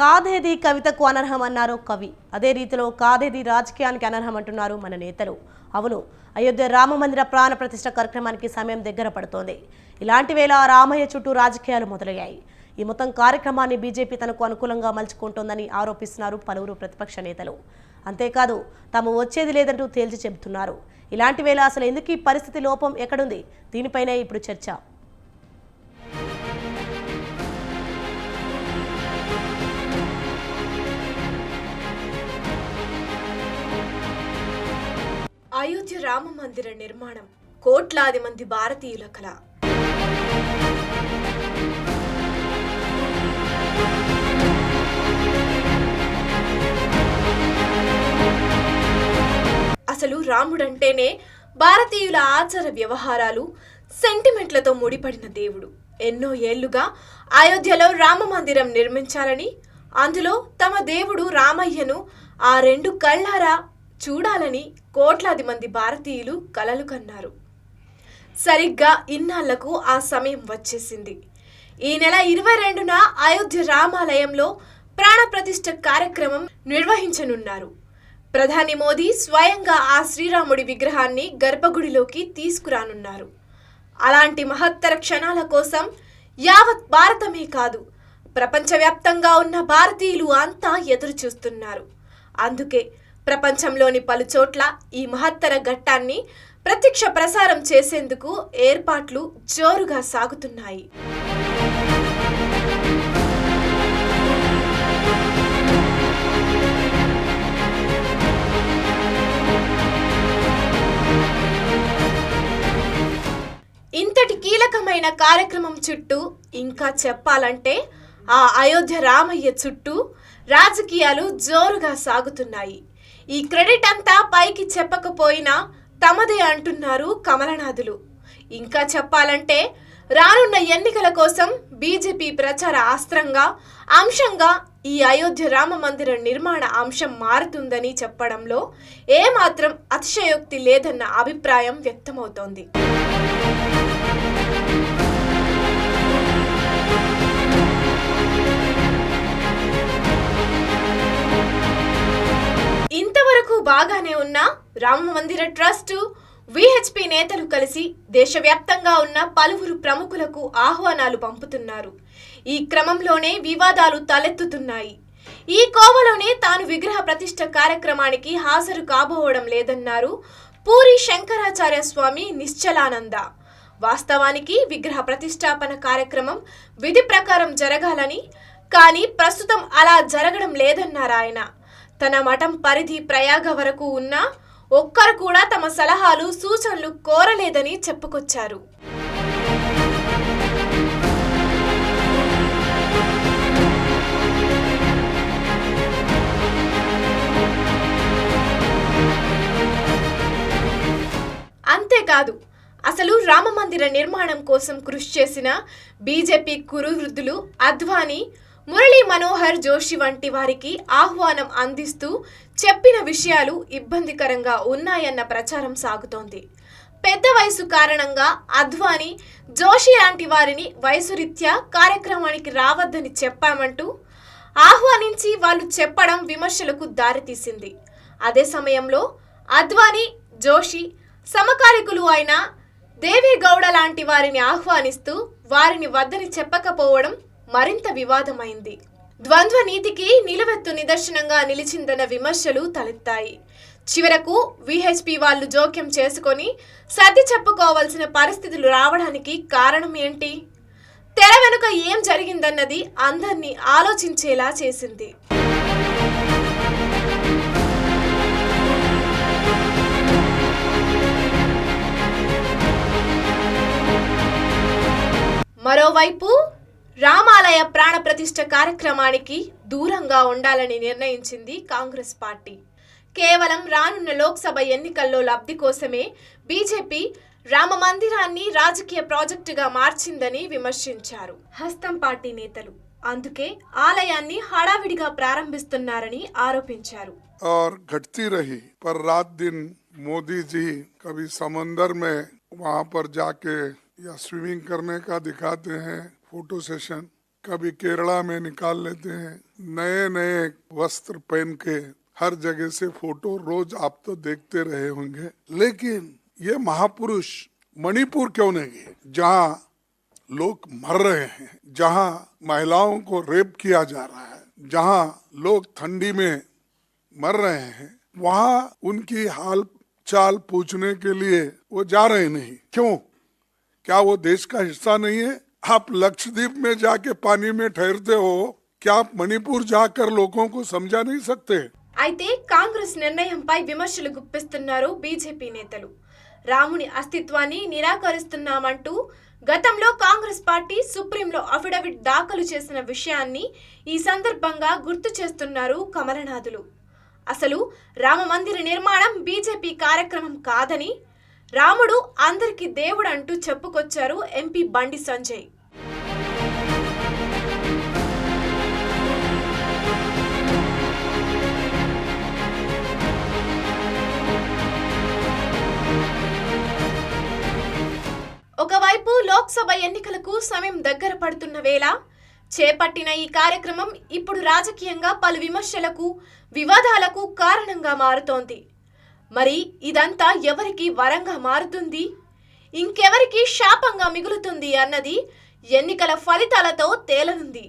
కాదేది కవితకు అనర్హం అన్నారు కవి. అదే రీతిలో కాదేది రాజకీయానికి అనర్హం అంటున్నారు మన నేతలు. అవును అయోధ్య రామ మందిర ప్రాణ ప్రతిష్ట కార్యక్రమానికి సమయం దగ్గర పడుతోంది. ఇలాంటి వేళ రామయ్య చుట్టూ రాజకీయాలు మొదలయ్యాయి. ఈ మొత్తం కార్యక్రమాన్ని బీజేపీ తనకు అనుకూలంగా మలుచుకుంటోందని ఆరోపిస్తున్నారు పలువురు ప్రతిపక్ష నేతలు. అంతేకాదు తాము వచ్చేది లేదంటూ తేల్చి చెబుతున్నారు. ఇలాంటి వేళ అసలు ఎందుకు ఈ పరిస్థితి లోపం ఎక్కడుంది? దీనిపైనే ఇప్పుడు చర్చ. అయోధ్య రామ మందిర నిర్మాణం కోట్లాది మంది భారతీయుల కళ అసలు రాముడంటేనే భారతీయుల ఆచార వ్యవహారాలు సెంటిమెంట్లతో ముడిపడిన దేవుడు. ఎన్నో ఏళ్ళుగా అయోధ్యలో రామ మందిరం నిర్మించాలని అందులో తమ దేవుడు రామయ్యను ఆ రెండు కళ్ళారా చూడాలని కోట్లాది మంది భారతీయులు కలలు కన్నారు. సరిగ్గా ఇన్నాళ్ళకు ఆ సమయం వచ్చేసింది. ఈ నెల ఇరవై రెండున అయోధ్య రామాలయంలో ప్రాణప్రతిష్ఠ కార్యక్రమం నిర్వహించనున్నారు. ప్రధాని మోదీ స్వయంగా ఆ శ్రీరాముడి విగ్రహాన్ని గర్భగుడిలోకి తీసుకురానున్నారు. అలాంటి మహత్తర క్షణాల కోసం యావత్ భారతమే కాదు ప్రపంచవ్యాప్తంగా ఉన్న భారతీయులు అంతా ఎదురు చూస్తున్నారు అందుకే ప్రపంచంలోని పలు చోట్ల ఈ మహత్తర ఘట్టాన్ని ప్రత్యక్ష ప్రసారం చేసేందుకు ఏర్పాట్లు జోరుగా సాగుతున్నాయి. ఇంతటి కీలకమైన కార్యక్రమం చుట్టూ ఇంకా చెప్పాలంటే ఆ అయోధ్య రామయ్య చుట్టూ రాజకీయాలు జోరుగా సాగుతున్నాయి. ఈ క్రెడిట్ అంతా పైకి చెప్పకపోయినా తమదే అంటున్నారు కమలనాథులు. ఇంకా చెప్పాలంటే రానున్న ఎన్నికల కోసం బీజేపీ ప్రచార అస్త్రంగా అంశంగా ఈ అయోధ్య రామ మందిర నిర్మాణ అంశం మారుతుందని చెప్పడంలో ఏమాత్రం అతిశయోక్తి లేదన్న అభిప్రాయం వ్యక్తమవుతోంది. రామ మందిర ట్రస్ట్ విహెచ్పి నేతలు కలిసి దేశవ్యాప్తంగా ఉన్న పలువురు ప్రముఖులకు ఆహ్వానాలు పంపుతున్నారు. ఈ క్రమంలోనే వివాదాలు తలెత్తుతున్నాయి. ఈ కోవలోనే తాను విగ్రహ ప్రతిష్ఠ కార్యక్రమానికి హాజరు కాబోవడం లేదన్నారు పూరి శంకరాచార్య స్వామి నిశ్చలానంద. వాస్తవానికి విగ్రహ ప్రతిష్టాపన కార్యక్రమం విధి ప్రకారం జరగాలని కానీ ప్రస్తుతం అలా జరగడం లేదన్నారు ఆయన. తన మఠం పరిధి ప్రయాగ వరకు ఉన్నా ఒక్కరు కూడా తమ సలహాలు సూచనలు కోరలేదని చెప్పుకొచ్చారు. అంతేకాదు అసలు రామ మందిర నిర్మాణం కోసం కృషి చేసిన బీజేపీ కురువృద్ధులు అద్వానీ మురళీ మనోహర్ జోషి వంటి వారికి ఆహ్వానం అందిస్తూ చెప్పిన విషయాలు ఇబ్బందికరంగా ఉన్నాయన్న ప్రచారం సాగుతోంది. పెద్ద వయసు కారణంగా అద్వానీ జోషి లాంటి వారిని వయసు రీత్యా కార్యక్రమానికి రావద్దని చెప్పామంటూ ఆహ్వానించి వాళ్ళు చెప్పడం విమర్శలకు దారితీసింది. అదే సమయంలో అద్వానీ జోషి సమకాలికులు అయిన దేవేగౌడ లాంటి వారిని ఆహ్వానిస్తూ వారిని వద్దని చెప్పకపోవడం మరింత వివాదమైంది. ద్వంద్వ నీతికి నిలువెత్తు నిదర్శనంగా నిలిచిందన్న విమర్శలు తలెత్తాయి. చివరకు విహెచ్పి వాళ్ళు జోక్యం చేసుకొని సర్ది చెప్పుకోవాల్సిన పరిస్థితులు రావడానికి కారణం ఏంటి? తెర వెనుక ఏం జరిగిందన్నది అందర్నీ ఆలోచించేలా చేసింది. మరోవైపు రామాలయ ప్రాణ ప్రతిష్ఠ కార్యక్రమానికి దూరంగా ఉండాలని నిర్ణయించింది కాంగ్రెస్ పార్టీ కేవలం రానున్న లోక్సభ ఎన్నికల్లో లబ్ధి కోసమే బీజేపీ రామ మందిరాన్ని రాజకీయ ప్రాజెక్టుగా మార్చిందని విమర్శించారు హస్తం పార్టీ నేతలు అందుకే ఆలయాన్ని హడావిడిగా ప్రారంభిస్తున్నారని ఆరోపించారు और घटती रही पर रात दिन मोदी जी कभी समंदर में वहां पर जाके या स्विमिंग करने का दिखाते हैं फ़ोटो सेशन कभी केरला में निकाल लेते हैं नए नए वस्त्र पहन के हर जगह से फ़ोटो रोज आप तो देखते रहे होंगे। लेकिन ये महापुरुष मणिपुर क्यों नहीं गए? जहाँ लोग मर रहे हैं, जहाँ महिलाओं को रेप किया जा रहा है, जहाँ लोग ठंडी में मर रहे हैं, वहाँ उनकी हाल चाल पूछने के लिए वो जा रहे नहीं। क्यों? क्या वो देश का हिस्सा नहीं है? आप लक्षद्वीप में जाके पानी में ठहरते हो क्या आप मणिपुर जाकर लोगों को समझा नहीं सकते అయితే కాంగ్రెస్ నిర్ణయంపై విమర్శలు గుప్పిస్తున్నారు బీజేపీ నేతలు రాముని అస్తిత్వాన్ని నిరాకరిస్తున్నామంటూ గతంలో కాంగ్రెస్ పార్టీ సుప్రీంలో అఫిడవిట్ దాఖలు చేసిన విషయాన్ని ఈ సందర్భంగా గుర్తు చేస్తున్నారు కమలనాథులు అసలు రామ మందిర నిర్మాణం బీజేపీ కార్యక్రమం కాదని రాముడు అందరికీ దేవుడు అంటూ చెప్పుకొచ్చారు ఎంపీ బండి సంజయ్ మరోవైపు లోక్సభ ఎన్నికలకు సమయం దగ్గర పడుతున్న వేళ చేపట్టిన ఈ కార్యక్రమం ఇప్పుడు రాజకీయంగా పలు విమర్శలకు వివాదాలకు కారణంగా మారుతోంది. మరి ఇదంతా ఎవరికి వరంగా మారుతుంది? ఇంకెవరికి శాపంగా మిగులుతుంది అన్నది ఎన్నికల ఫలితాలతో తేలనుంది.